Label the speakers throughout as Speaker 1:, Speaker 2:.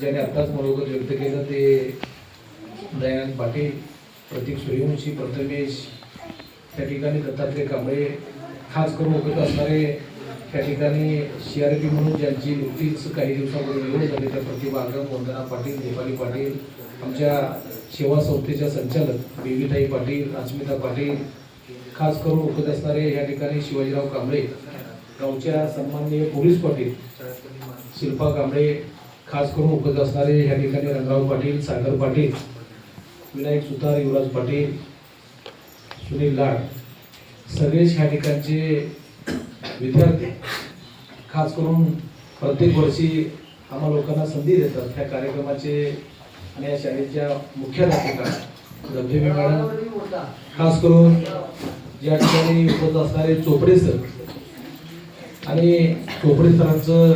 Speaker 1: ज्याने आत्ताच मनोगत व्यक्त केलं ते दयानंद पाटील प्रतीक सूर्यवंशी प्रथमेश त्या ठिकाणी दत्तात्रय कांबळे खास करून उपयोग असणारे त्या ठिकाणी सी आर पी म्हणून ज्यांची नुकतीच काही दिवसापूर्वी निवड झाली त्या प्रतिभा आगम वंदना पाटील नेपाली पाटील आमच्या सेवा संस्थेच्या संचालक बेबीताई पाटील अस्मिता पाटील खास करून उपयोग असणारे या ठिकाणी शिवाजीराव कांबळे गावच्या सन्माननीय पोलीस पाटील शिल्पा कांबळे खास करून उपयोग असणारे या ठिकाणी रंगराव पाटील सागर पाटील विनायक सुतार युवराज पाटील सुनील लाड सगळेच ह्या ठिकाणचे विद्यार्थी. खास करून प्रत्येक वर्षी आम्हा लोकांना संधी देतात ह्या कार्यक्रमाचे आणि या शाळेच्या मुख्याध्यापिका धबधबे मॅडम. खास करून या ठिकाणी उपस्थित असणारे चोपडे सर आणि चोपडे सरांचं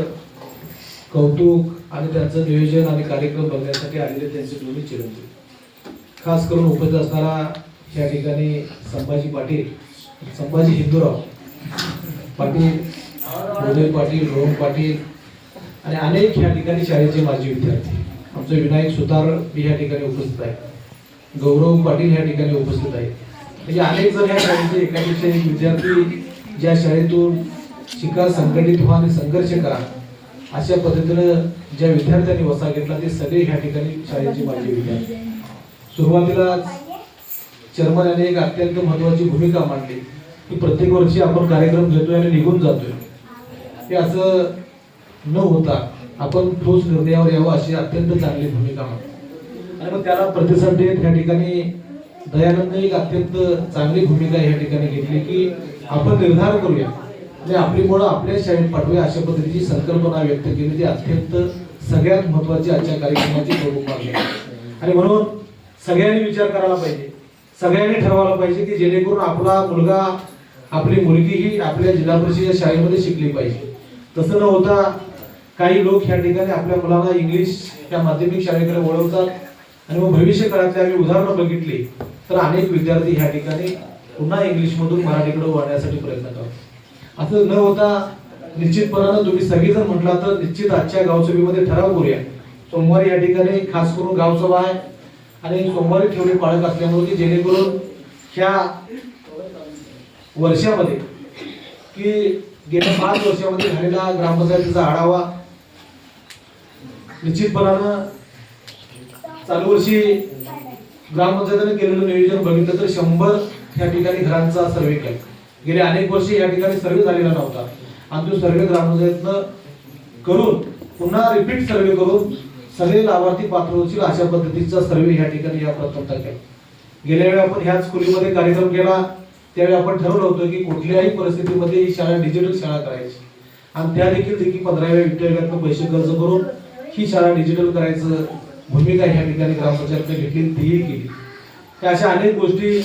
Speaker 1: कौतुक आणि त्यांचं नियोजन आणि कार्यक्रम बघण्यासाठी आलेले त्यांचे दोन्ही चिरंजीव. खास करून उपस्थित असणारा या ठिकाणी संभाजी पाटील संभाजी हिंदूराव पाटील उदय पाटील रोहन पाटील आणि अनेक या ठिकाणी शाळेचे माजी विद्यार्थी. आमचं विनायक सुतार बी या ठिकाणी उपस्थित आहे गौरव पाटील या ठिकाणी उपस्थित आहे म्हणजे अनेक जण या शाळेचे एकापेक्षा एक विद्यार्थी ज्या शाळेतून शिका संघटित व्हा आणि संघर्ष करा अशा पद्धतीनं ज्या विद्यार्थ्यांनी वसा घेतला ते सगळे ह्या ठिकाणी शाळेचे माजी विद्यार्थी. सुरुवातीला चेअरमन यांनी एक अत्यंत महत्वाची भूमिका मांडली. की प्रत्येक वर्षी आपण कार्यक्रम घेतोय आणि निघून जातोय. हे असं न होता आपण ठोस निर्णयावर यावं अशी अत्यंत चांगली भूमिका मांडली. आणि मग त्याला प्रतिसाद देत ह्या ठिकाणी दयानंद एक अत्यंत चांगली भूमिका या ठिकाणी घेतली की आपण निर्धार करूया. म्हणजे आणि आपली मुळं आपल्या शाळेत पाठवूया अशा पद्धतीची संकल्पना व्यक्त केली. ती अत्यंत सगळ्यात महत्वाची आजच्या कार्यक्रमाची प्रमुख मागणी आहे. आणि म्हणून सगळ्यांनी विचार करायला पाहिजे. सगळ्यांनी ठरवायला पाहिजे की जेणेकरून आपला मुलगा आपली मुलगी ही आपल्या जिल्हा परिषद शाळेमध्ये शिकली पाहिजे. तसं न होता काही लोक ह्या ठिकाणी आपल्या मुलांना इंग्लिश या माध्यमिक शाळेकडे वळवतात. आणि मग भविष्य काळातली आम्ही उदाहरणं बघितली तर अनेक विद्यार्थी ह्या ठिकाणी पुन्हा इंग्लिशमधून मराठीकडे वळण्यासाठी प्रयत्न करतात. असं न होता निश्चितपणानं तुम्ही सगळेजण म्हटला तर निश्चित आजच्या गावसभेमध्ये ठराव करूया. सोमवारी या ठिकाणी खास करून गावसभा आहे आणि सोमवारी ठेवले पाळत असल्यामुळे की जेणेकरून ह्या वर्षामध्ये की गेल्या पाच वर्षामध्ये झालेला ग्रामपंचायतीचा आढावा निश्चितपणानं चालू वर्षी ग्रामपंचायतीने केलेलं नियोजन बघितलं तर शंभर या ठिकाणी घरांचा सर्वे केला. गेले अनेक वर्षे या ठिकाणी सर्वे झालेला नव्हता. आणि तो सर्वे ग्रामपंचायतनं करून पुन्हा रिपीट सर्वे करून सगळे लाभार्थी पात्र होतील अशा पद्धतीचा सर्वे या ठिकाणी या प्रथम केला. गेल्या वेळी आपण ह्याच खोलीमध्ये कार्यक्रम केला. त्यावेळी आपण ठरवलं होतं की कुठल्याही परिस्थितीमध्ये ही शाळा डिजिटल शाळा करायची. आणि त्या देखील देखील पंधराव्या विद्यालयातून पैसे खर्च करून ही शाळा डिजिटल करायचं भूमिका ह्या ठिकाणी ग्रामपंचायतने घेतली तीही केली. त्या अशा अनेक गोष्टी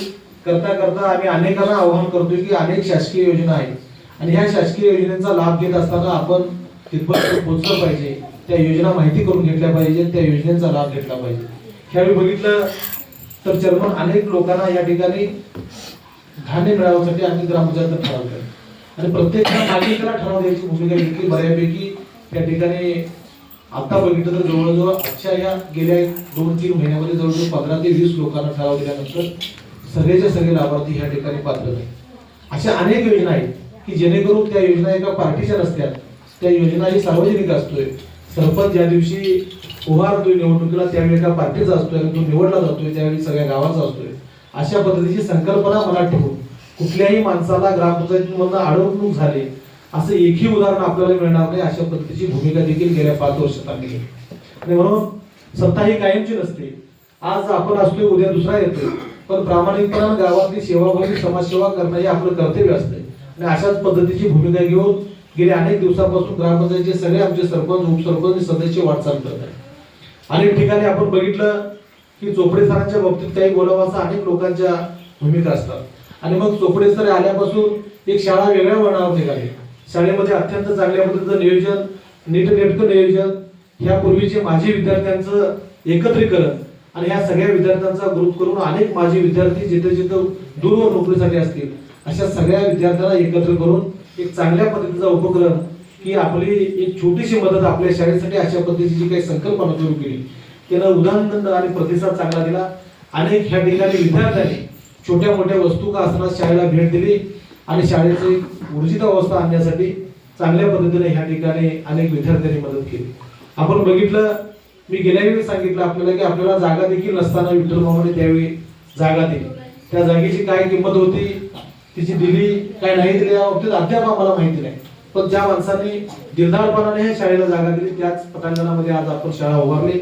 Speaker 1: करता करता आम्ही अनेकांना आवाहन करतोय की अनेक शासकीय योजना आहेत. आणि ह्या शासकीय योजनेचा लाभ घेत असताना आपण तिथपर्यंत पोहोचलं पाहिजे. त्या योजना माहिती करून घेतल्या पाहिजे त्या योजनेचा लाभ घेतला पाहिजे. ह्यावेळी बघितलं तर चर्मन अनेक लोकांना या ठिकाणी धान्य मिळवण्यासाठी आम्ही ग्रामपंचायत ठराव केला. आणि प्रत्येकाला नागरिकाला ठराव द्यायची भूमिका घेतली बऱ्यापैकी त्या ठिकाणी आता बघितलं तर जवळजवळ आजच्या या गेल्या दोन तीन महिन्यामध्ये जवळजवळ पंधरा ते वीस लोकांना ठराव दिल्यानंतर सगळेचे सगळे लाभार्थी ह्या ठिकाणी पात्र झाले अशा अनेक योजना आहेत की जेणेकरून त्या योजना एका पार्टीच्या नसत्यात. त्या योजना ही सार्वजनिक असतोय. सरपंच ज्या दिवशी उभारतोय निवडणुकीला त्यावेळी एका पार्टीचा असतोय आणि तो निवडला जातोय त्यावेळी सगळ्या गावाचा असतोय. अशा पद्धतीची संकल्पना मला ठेवून कुठल्याही माणसाला ग्रामपंचायतीमधनं अडवणूक झाली असं एकही उदाहरण आपल्याला मिळणार नाही अशा पद्धतीची भूमिका देखील गेल्या पाच वर्षात आम्ही आणि म्हणून सत्ता ही कायमची नसते. आज आपण असतोय उद्या दुसरा येतोय. पण प्रामाणिकपणा गावातली सेवाभावी समाजसेवा करणं हे आपलं कर्तव्य असते आणि अशाच पद्धतीची भूमिका घेऊन गेल्या अनेक दिवसापासून ग्रामपंचायतीचे सगळे आमचे सरपंच उपसरपंच सदस्य वाटचाल करत आहेत. अनेक ठिकाणी आपण बघितलं की चोपडे सरांच्या बाबतीत काही बोलावाचा अनेक लोकांच्या भूमिका असतात. आणि मग चोपडे सर आल्यापासून एक शाळा वेगळ्या वळणावर निघाली. शाळेमध्ये अत्यंत चांगल्या पद्धतीचं नियोजन नीटनेटकं नियोजन ह्यापूर्वीचे माझे माजी विद्यार्थ्यांचं एकत्रीकरण आणि या सगळ्या विद्यार्थ्यांचा ग्रुप करून अनेक माजी विद्यार्थी जिथे जिथे दूरवर नोकरीसाठी असतील अशा सगळ्या विद्यार्थ्यांना एकत्र करून एक चांगल्या पद्धतीचा उपक्रम की आपली एक छोटीशी मदत आपल्या शाळेसाठी अशा पद्धतीची जी काही संकल्पना सुरू केली त्याला उदाहरण आणि प्रतिसाद चांगला दिला. अनेक ह्या ठिकाणी विद्यार्थ्यांनी छोट्या मोठ्या वस्तू का असताना शाळेला भेट दिली आणि शाळेची ऊर्जित अवस्था आणण्यासाठी चांगल्या पद्धतीने ह्या ठिकाणी अनेक विद्यार्थ्यांनी मदत केली. आपण बघितलं मी गेल्या वेळी सांगितलं आपल्याला की आपल्याला जागा देखील नसताना विठ्ठल मामाने त्यावेळी जागा दिली. त्या जागेची काय किंमत होती तिची दिली काय नाही दिली या बाबतीत अद्याप आम्हाला माहिती नाही. पण ज्या माणसांनी दिलदारपणाने ह्या शाळेला जागा दिली त्याच पटांगणामध्ये आज आपण शाळा उभारली.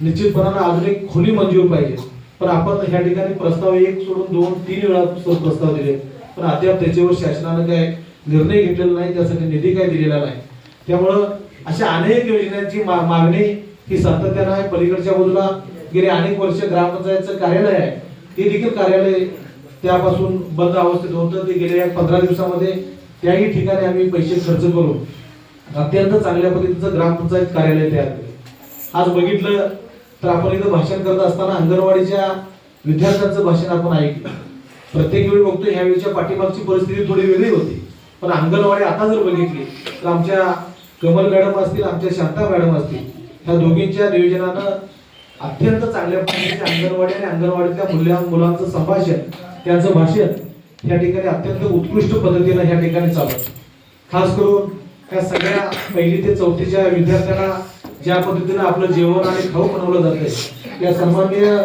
Speaker 1: निश्चितपणाने अजून एक खोली मंजूर पाहिजे. पण आपण ह्या ठिकाणी प्रस्ताव एक सोडून दोन तीन वेळा प्रस्ताव दिले. पण अद्याप त्याच्यावर शासनानं काय निर्णय घेतलेला नाही त्यासाठी निधी काय दिलेला नाही. त्यामुळं अशा अनेक योजनांची मा- मागणी ही सातत्यानं आहे. पलीकडच्या बाजूला गेले अनेक वर्ष ग्रामपंचायतचं कार्यालय आहे. ते देखील कार्यालय त्यापासून बंद अवस्थेत होतं. ते गेल्या पंधरा दिवसामध्ये त्याही ठिकाणी आम्ही पैसे खर्च करून अत्यंत चांगल्या पद्धतीचं ग्रामपंचायत कार्यालय तयार केलं. आज बघितलं तर आपण इथं भाषण करत असताना अंगणवाडीच्या विद्यार्थ्यांचं भाषण आपण ऐकलं. प्रत्येक वेळी बघतो ह्या वेळेच्या पाठीमागची परिस्थिती थोडी वेगळी होती. पण अंगणवाडी आता जर बघितली तर आमच्या कमल मॅडम असतील आमच्या शांता मॅडम असतील ह्या दोघींच्या नियोजनानं अत्यंत चांगल्या पद्धतीने अंगणवाडी आणि अंगणवाडीतल्या मुल्या मुलांचं संभाषण त्यांचं भाषण या ठिकाणी अत्यंत उत्कृष्ट पद्धतीनं ह्या ठिकाणी चालत खास करून ह्या सगळ्या पहिली ते चौथीच्या विद्यार्थ्यांना ज्या पद्धतीनं आपलं जेवण आणि खाऊ बनवलं जाते या सन्माननीय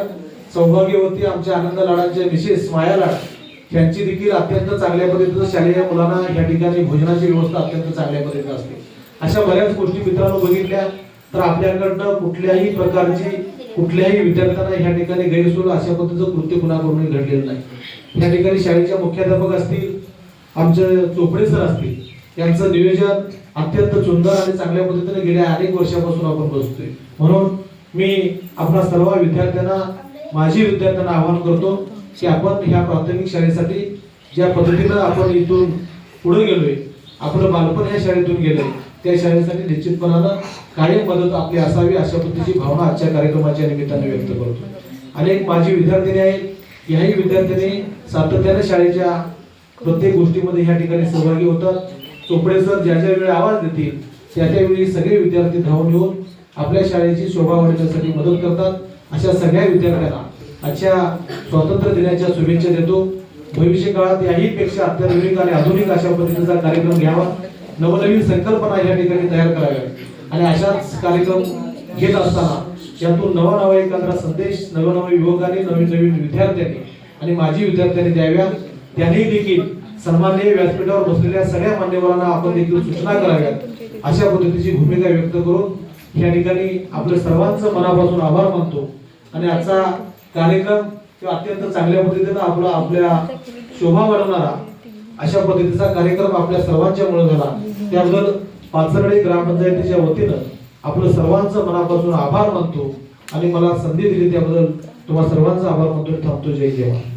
Speaker 1: सौभाग्यवती आमच्या आनंद लाडांच्या मिसेस माया लाड यांची देखील अत्यंत चांगल्या पद्धतीनं शालेय मुलांना या ठिकाणी भोजनाची व्यवस्था अत्यंत चांगल्या पद्धतीनं असते. अशा बऱ्याच गोष्टी मित्रांनो बघितल्या. तर आपल्याकडनं कुठल्याही प्रकारची कुठल्याही विद्यार्थ्यांना ह्या ठिकाणी गैरसोय अशा पद्धतीचं कृत्य कुणाकडून घडलेलं नाही. या ठिकाणी शाळेच्या मुख्याध्यापक असतील आमचे चोपडे सर असतील यांचं नियोजन अत्यंत सुंदर आणि चांगल्या पद्धतीने गेल्या अनेक वर्षापासून आपण बसतोय म्हणून मी आपल्या सर्व विद्यार्थ्यांना माझी विद्यार्थ्यांना आवाहन करतो की आपण ह्या प्राथमिक शाळेसाठी ज्या पद्धतीनं आपण इथून पुढे गेलोय आपलं बालपण ह्या शाळेतून गेलंय त्या शाळेसाठी निश्चितपणानं कायम मदत आपली असावी अशा पद्धतीची भावना आजच्या कार्यक्रमाच्या निमित्ताने व्यक्त करतो. अनेक माझी विद्यार्थिनी आहेत. याही विद्यार्थ्यांनी सातत्याने शाळेच्या प्रत्येक गोष्टीमध्ये ह्या ठिकाणी सहभागी होतात. चोपडे सर ज्या ज्या वेळी आवाज देतील त्या त्यावेळी सगळे विद्यार्थी धावून येऊन आपल्या शाळेची शोभा वाढवण्यासाठी मदत करतात. अशा सगळ्या विद्यार्थ्यांना आजच्या स्वातंत्र्य दिनाच्या शुभेच्छा देतो. भविष्य काळात याही पेक्षा अत्याधुनिक आणि आधुनिक अशा पद्धतीचा कार्यक्रम घ्यावा. नवनवीन संकल्पना या ठिकाणी तयार कराव्या. आणि अशाच कार्यक्रम घेत असताना यातून नवा नवा एखादा संदेश नवनवे युवकांनी नवीन नवीन विद्यार्थ्यांनी आणि माजी विद्यार्थ्यांनी द्याव्या त्यांनी देखील सन्माननीय व्यासपीठावर बसलेल्या सगळ्या मान्यवरांना आपण देखील सूचना कराव्यात. अशा पद्धतीची भूमिका व्यक्त करून या ठिकाणी आपलं सर्वांचं मनापासून आभार मानतो. आणि आजचा कार्यक्रम किंवा अत्यंत चांगल्या पद्धतीनं आपला आपल्या शोभा वाढवणारा अशा पद्धतीचा कार्यक्रम आपल्या सर्वांच्या मुळे झाला. त्याबद्दल पाचरडे ग्रामपंचायतीच्या वतीनं आपलं सर्वांचं मनापासून आभार मानतो आणि मला संधी दिली त्याबद्दल तुम्हा सर्वांचा आभार मानतो. थांबतो. जय जवान.